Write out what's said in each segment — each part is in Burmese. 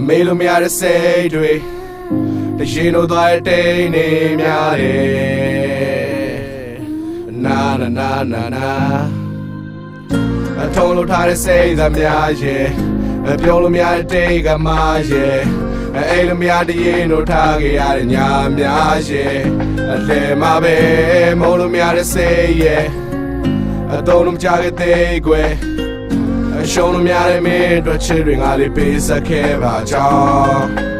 အမေလိုမရတဲ့စိတ်တွေတရှင်တို့သွားတဲ့တိတ်နေများတယ်နာနာနာနာနာအထုံးလို့ထားတဲ့စိတ်သားများရဲ့အပြောလို့မရတဲ့တိတ်ကမှရဲ့အဲ့လိုမရတဲ့ရင်တို့ထားခဲ့ရတဲ့ညာများရဲ့အလဲမှာပဲမုံလို့မရတဲ့စိတ်ရဲ့အတုံးလုံးကြခဲ့တဲ့ကွယ် အရှုံးလို့များတဲ့မင်းတို့ချစ်တွေငါလေးပေးစက်ခဲ့ပါကြောင်း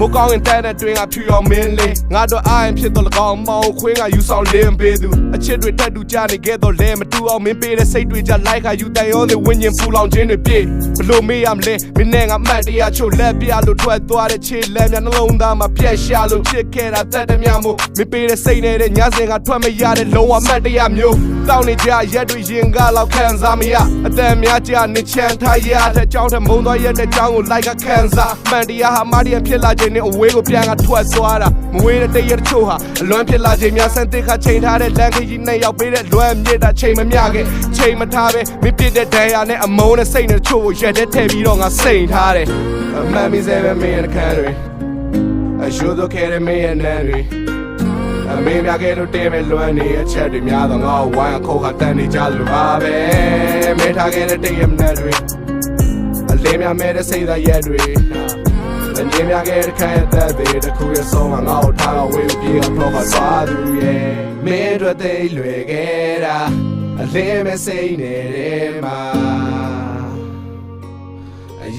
မကောင်းရင်တဲ့တဲ့တွင်ကဖြူအောင်မင်းလေးငါတို့အာရင်ဖြစ်တော့လကောင်းမောင်ခွင်းကယူဆောင်လင်းပေးသူအချစ်တွေတက်တူကြနေခဲ့တော့လဲမတူအောင်မင်းပေးတဲ့စိတ်တွေကြလိုက်ခါယူတန်ရောတဲ့ဝิญဉ်ပူလောင်ခြင်းတွေပြေဘလို့မေးရမလဲမင်းနဲ့ငါမှတ်တရားချို့လက်ပြလို့ထွက်သွားတဲ့ခြေလက်များနှလုံးသားမှာပြက်ရှာလို့ချစ်ခဲ့တာတက်တည်းများမို့မင်းပေးတဲ့စိတ်နဲ့တဲ့ညစင်ကထွက်မရတဲ့လုံးဝမှတ်တရားမျိုးတောင်းနေကြရက်တွေရင်ကလောက်ခံစားမရအတန်များကြနေချမ်းထားရတဲ့ကြောင်းထမုံသွားရတဲ့ကြောင်းကိုလိုက်ကခံစားမှန်တရားဟာမာရီယံဖြစ်လာခြင်းနဲ့အဝေးကိုပြန်ကထွက်သွားတာမဝေးတဲ့တရချို့ဟာအလွမ်းဖြစ်လာခြင်းများဆန်တစ်ခါချိန်ထားတဲ့လမ်းခရီးနဲ့ရောက်ပေးတဲ့လွမ်းမြစ်တာချိန်မမျှခဲ့ချိန်မထားပဲမပြစ်တဲ့ဒဏ်ရာနဲ့အမုန်းနဲ့စိတ်နဲ့ချို့ကိုရက်တဲ့ထည့်ပြီးတော့ငါစိန်ထားတယ်အမှန်မင်းစေပဲမင်းရဲ့ခန်းတွေအရှုပ်တော့ခဲ့တဲ့မင်းရဲ့နန်းတွေအမေများကဲလို့တဲမဲ့လွမ်းနေအချက်တွေများတော့ငါ့ကိုဝိုင်းအခုတ်ခါတန်နေကြလို့ပါပဲမဲထားခဲ့တဲ့တည့်ရမနဲ့တွေအလေးများမဲ့တဲ့စိတ်သားရက်တွေ အငင်းများကဲတဲ့ခံရတဲ့တွေတခုရဲ့ဆုံးမှာငါ့ကိုထားတော့ဝေးပြေအောင်တော့သွားသူရဲ့မင်းတို့သိလွယ်ခဲ့တာအလေးမဲ့စိတ်နေတဲ့မှာ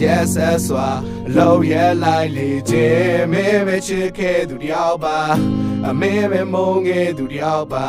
Yes that's why လောရလိုက်လေခြင်းမင်းပဲချစ်ခဲ့သူတယောက်ပါအမင်းပဲမုန်းခဲ့သူတယောက်ပါ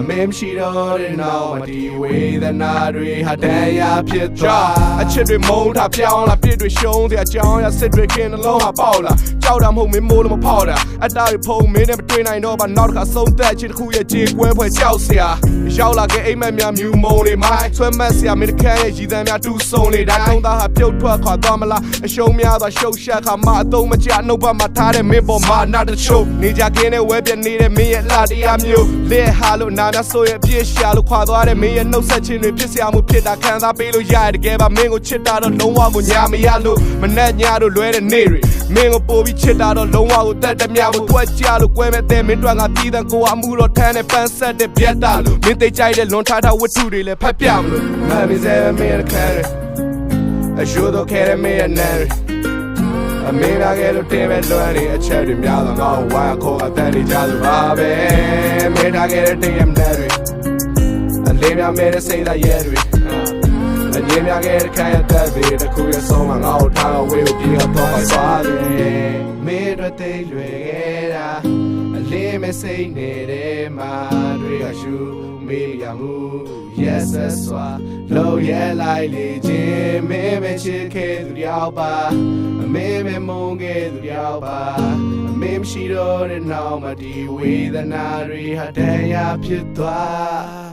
အမင်းမရှိတော့တဲ့နောက်မဒီဝေဒနာတွေဟာတရားဖြစ်သွားအချစ်တွေမုန်းတာပြောင်းလာပြစ်တွေရှုံးတဲ့အကြောင်းအရာစစ်တွေခင်းနှလုံးဟာပေါက်လာကြောက်တာမဟုတ်မင်းမိုးလို့မဖောက်တာအတားတွေဖုံမင်းနဲ့မတွေ့နိုင်တော့ပါနောက်တစ်ခါဆုံးသက်ချစ်တစ်ခုရဲ့ကြေကွဲဖွဲ့ကြောက်စရာရောက်လာခဲ့အိမ်မက်များမြူမုံတွေမိုင်းဆွဲမက်စရာမင်းတစ်ခန်းရဲ့ရည်သမ်းများတူဆုံနေတာတုံးသားဟာပြုတ်ထွက်ခွာသွားမလားအရှုံးများသောရှုပ်ရှက်ခါမှအသုံးမကျနှုတ်ဘက်မှာထားတဲ့မင်းပေါ်မှာနာတချို့နေကြကင်းနဲ့ဝဲပြနေတဲ့မင်းရဲ့လာတရားမျိုးလက်ဟာလို့နာများဆိုရဲ့ပြည့်ရှာလို့ခွာသွားတဲ့မင်းရဲ့နှုတ်ဆက်ခြင်းတွေဖြစ်စရာမှုဖြစ်တာခံစားပေးလို့ရတယ်တကယ်ပါမင်းကိုချစ်တာတော့လုံးဝကိုညာမရလို့မနဲ့ညာတို့လွဲတဲ့နေ့တွေမင်းကိုပို့ပြီးချစ်တာတော့လုံးဝကိုတက်တမြဖို့တွက်ကြလို့ကွဲမဲ့တဲ့မင်းတို့ကပြည်တဲ့ကိုအမှုတော့ထမ်းတဲ့ပန်းဆက်တဲ့ပြတ်တာလို့မင်းသိကြိုက်တဲ့လွန်ထားထားဝတ္ထုတွေလည်းဖတ်ပြမလို့မမီးစဲမင်းရဲ့ခဲအရှုတော့ခဲမင်းရဲ့နဲအမေလာကဲလို့တင်မဲ့လွမ်းနေအချက်တွေများတော့ငါ့ကိုဝိုင်းခေါ်အတန်နေကြလို့ပါပဲ မေးထားခဲ့တဲ့တင်ရဲ့နဲတွေအလေးများမဲတဲ့စိတ်သားရဲ့တွေအငင်းများကဲတဲ့ခံရတဲ့တွေတခုရဲ့ဆုံးမှာငါ့ကိုထားတော့ဝေးကိုပြေတော့သွားသွားတယ်မေးတော့တိတ်လွယ်ခဲ့တာအလေးမစိတ်နေတဲ့မှာတွေကရှူမေးရမှု yes that's why လောရဲလိုက်လေခြင်းမင်းပဲချစ်ခဲ့သူတယောက်ပါအမေပဲမုန်းခဲ့သူတယောက်ပါ အမေမရှိတော့တဲ့နောက်မှဒီဝေဒနာတွေဟာတရားဖြစ်သွား